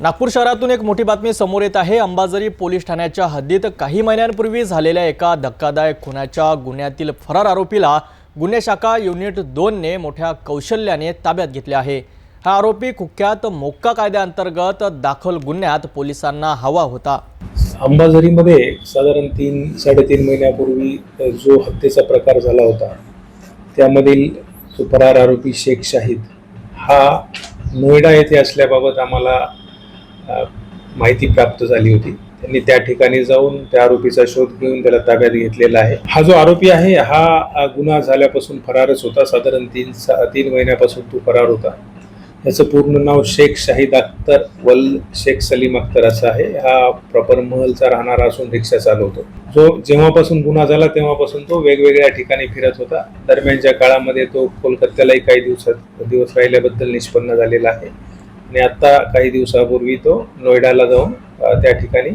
नागपूर शहरातून एक मोठी बातमी समोर येत आहे. अंबाझरी पोलीस ठाण्याच्या हद्दीत काही महिन्यांपूर्वी झालेल्या एका धक्कादायक खुनाच्या गुन्ह्यातील फरार आरोपीला गुन्हे शाखा युनिट दोनने मोठ्या कौशल्याने ताब्यात घेतले आहे. हा आरोपी कुख्यात मोक्का कायद्याअंतर्गत दाखल गुन्ह्यात पोलिसांना हवा होता. अंबाझरीमध्ये साधारण तीन साडेतीन महिन्यापूर्वी जो हत्येचा प्रकार झाला होता त्यामधील जो फरार आरोपी शेख शाहिद हा नोएडा येथे असल्याबाबत आम्हाला माहिती प्राप्त झाली होती. त्यांनी त्या ठिकाणी जाऊन त्या आरोपीचा शोध घेऊन त्याला ताब्यात घेतलेला आहे. हा जो आरोपी आहे हा गुन्हा झाल्यापासून फरारच होता. साधारण तीन सा तीन महिन्यापासून तो फरार होता. याचं पूर्ण नाव शेख शाहिद अख्तर वल शेख सलीम अख्तर असं आहे. हा प्रॉपर महलचा राहणारा असून रिक्षा चालवतो. जो जेव्हापासून गुन्हा झाला तेव्हापासून तो वेगवेगळ्या ठिकाणी फिरत होता. दरम्यानच्या काळामध्ये तो कोलकात्यालाही काही दिवसात दिवस राहिल्याबद्दल निष्पन्न झालेला आहे. आणि आता काही दिवसापूर्वी तो नोएडाला जाऊन त्या ठिकाणी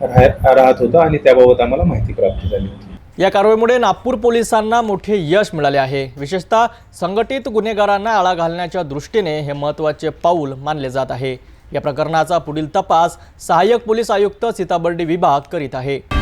राह- राहत होता आणि त्याबाबत आम्हाला माहिती प्राप्त झाली होती. या कारवाईमुळे नागपूर पोलिसांना मोठे यश मिळाले आहे. विशेषतः संघटित गुन्हेगारांना आळा घालण्याच्या दृष्टीने हे महत्त्वाचे पाऊल मानले जात आहे. या प्रकरणाचा पुढील तपास सहाय्यक पोलीस आयुक्त सीताबर्डी विभाग करीत आहे.